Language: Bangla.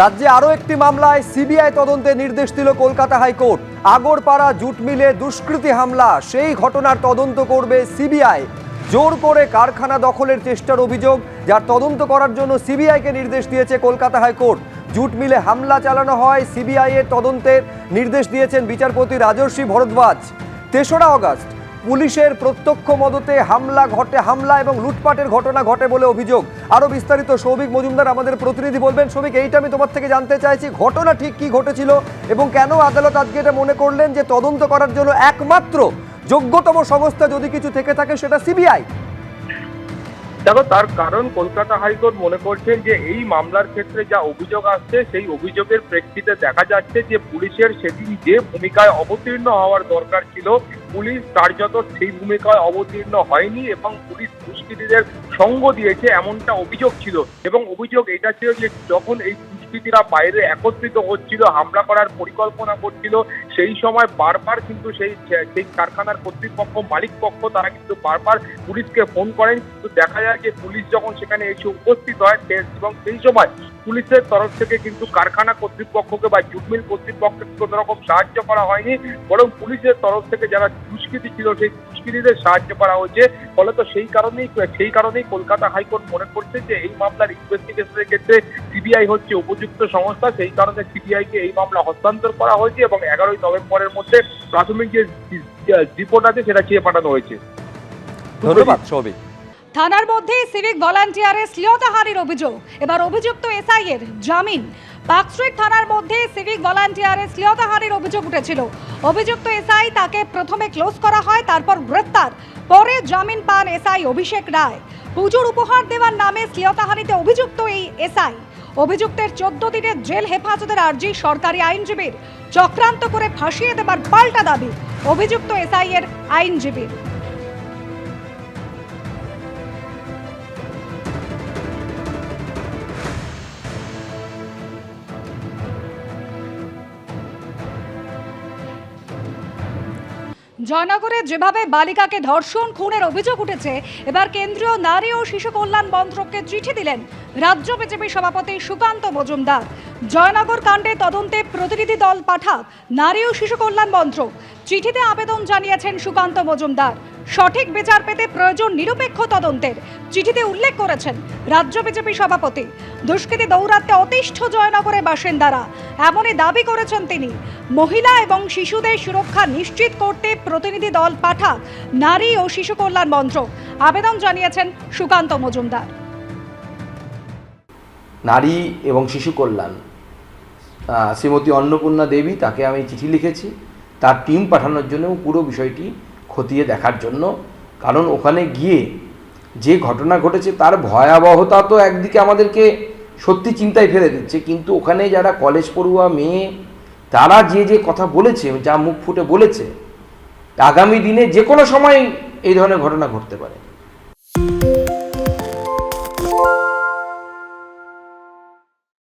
রাজ্যে আরও একটি মামলায় সিবিআই তদন্তে নির্দেশ দিল কলকাতা হাইকোর্ট। আগরপাড়া জুট মিলে দুষ্কৃতী হামলা, সেই ঘটনার তদন্ত করবে সিবিআই। জোর করে কারখানা দখলের চেষ্টার অভিযোগ, যার তদন্ত করার জন্য সিবিআইকে নির্দেশ দিয়েছে কলকাতা হাইকোর্ট। জুট মিলে হামলা চালানো হয় সিবিআই এর তদন্তের নির্দেশ দিয়েছেন বিচারপতি রাজর্ষি ভরদ্বাজ। তেসরা অগস্ট পুলিশের প্রত্যক্ষ মদতে হামলা ঘটে, হামলা এবং লুটপাটের ঘটনা ঘটে বলে অভিযোগ। আরও বিস্তারিত সৌভিক মজুমদার আমাদের প্রতিনিধি বলবেন, সৌভিক, এইটা আমি তোমার থেকে জানতে চাইছি, ঘটনা ঠিক কি ঘটেছিল এবং কেন আদালত আজকে এটা মনে করলেন যে তদন্ত করার জন্য একমাত্র যোগ্যতম সংস্থা যদি কিছু থেকে থাকে সেটা সিবিআই। দেখো, তার কারণ কলকাতা হাইকোর্ট মনে করছেন যে এই মামলার ক্ষেত্রে যা অভিযোগ আসছে, সেই অভিযোগের প্রেক্ষিতে দেখা যাচ্ছে যে পুলিশের সেদিন যে ভূমিকায় অবতীর্ণ হওয়ার দরকার ছিল, পুলিশ কার্যত সেই ভূমিকায় অবতীর্ণ হয়নি এবং পুলিশ দুষ্কৃতীদের সঙ্গ দিয়েছে এমনটা অভিযোগ ছিল। এবং অভিযোগ এটা ছিল যে যখন এই দুষ্কৃতীরা বাইরে একত্রিত হচ্ছিল, হামলা করার পরিকল্পনা করছিল। সেই সময় বারবার কিন্তু সেই সেই কারখানার কর্তৃপক্ষ মালিক পক্ষ তারা কিন্তু বারবার পুলিশকে ফোন করেন। কিন্তু দেখা যায় যে পুলিশ যখন সেখানে এসে উপস্থিত হয় এবং সেই সময় পুলিশের তরফ থেকে কিন্তু কারখানা কর্তৃপক্ষকে বা জুটমিল কর্তৃপক্ষকে কোনো রকম সাহায্য করা হয়নি, বরং পুলিশের তরফ থেকে যারা দুষ্কৃতী ছিল সেই দুষ্কৃতীদের সাহায্য করা হয়েছে। ফলে তো সেই কারণেই সেই কারণেই কলকাতা হাইকোর্ট মনে করছে যে এই মামলার ইনভেস্টিগেশনের ক্ষেত্রে সিবিআই হচ্ছে উপযুক্ত সংস্থা। সেই কারণে সিবিআইকে এই মামলা হস্তান্তর করা হয়েছে এবং এগারোই নভেম্বরের মধ্যে প্রাথমিক যে রিপোর্ট আছে সেটা চেয়ে পাঠানো হয়েছে। ধন্যবাদ, সৌভিক। থানার মধ্যে সিভিক ভলান্টিয়ারের শ্লীলতাহানির অভিযোগ। এবার অভিযুক্ত এসআই এর জামিন। পার্কস্ট্রিট থানার মধ্যে সিভিক ভলান্টিয়ারের শ্লীলতাহানির অভিযোগ উঠেছিল। অভিযুক্ত এসআই তাকে প্রথমে ক্লোজ করা হয়, তারপর গ্রেপ্তার। পরে জামিন পান এসআই অভিষেক রায়। পুজোর উপহার দেওয়ার নামে শ্লীলতাহানিতে অভিযুক্ত এই এসআই। অভিযুক্তের চোদ্দ দিনের জেল হেফাজতের আর্জি সরকারি আইনজীবীর। চক্রান্ত করে ফাঁসিয়ে দেবার পাল্টা দাবি অভিযুক্ত এসআই এর আইনজীবীর। জয়নগরে যেভাবে বালিকাকে ধর্ষণ, খুনের অভিযোগ উঠেছে, এবার কেন্দ্রীয় নারী ও শিশু কল্যাণ মন্ত্রককে চিঠি দিলেন রাজ্য বিজেপি সভাপতি সুকান্ত মজুমদার। জয়নগর কাণ্ডে তদন্তে প্রতিনিধি দল পাঠাক, নারী ও শিশু কল্যাণ মন্ত্রক। চিঠিতে আবেদন জানিয়েছেন সুকান্ত মজুমদার। সঠিক বিচার পেতে প্রয়োজন নিরপেক্ষ তদন্তের। চিঠিতে উল্লেখ করেছেন রাজ্য বিজেপি সভাপতি। দুষ্কৃতী দৌরাত্মে অতিষ্ঠ জয়নগরের বাসিন্দারা। এমনই দাবি করেছেন তিনি। মহিলা এবং শিশুদের সুরক্ষা নিশ্চিত করতে প্রতিনিধি দল পাঠাক নারী ও শিশু কল্যাণ মন্ত্রক। আবেদন জানিয়েছেন সুকান্ত মজুমদার। নারী এবং শিশু কল্যাণ। শ্রীমতী অন্নপূর্ণা দেবী, তাকে আমি চিঠি লিখেছি। তার টিম পাঠানোর জন্য পুরো বিষয়টি খতিয়ে দেখার জন্য। কারণ ওখানে গিয়ে যে ঘটনা ঘটেছে, তার ভয়াবহতা তো একদিকে আমাদেরকে সত্যি চিন্তায় ফেলে দিচ্ছে। কিন্তু ওখানে যারা কলেজ পড়ুয়া মেয়ে, তারা যে যে কথা বলেছে, যা মুখ ফুটে বলেছে, আগামী দিনে যে কোনো সময় এই ধরনের ঘটনা ঘটতে পারে।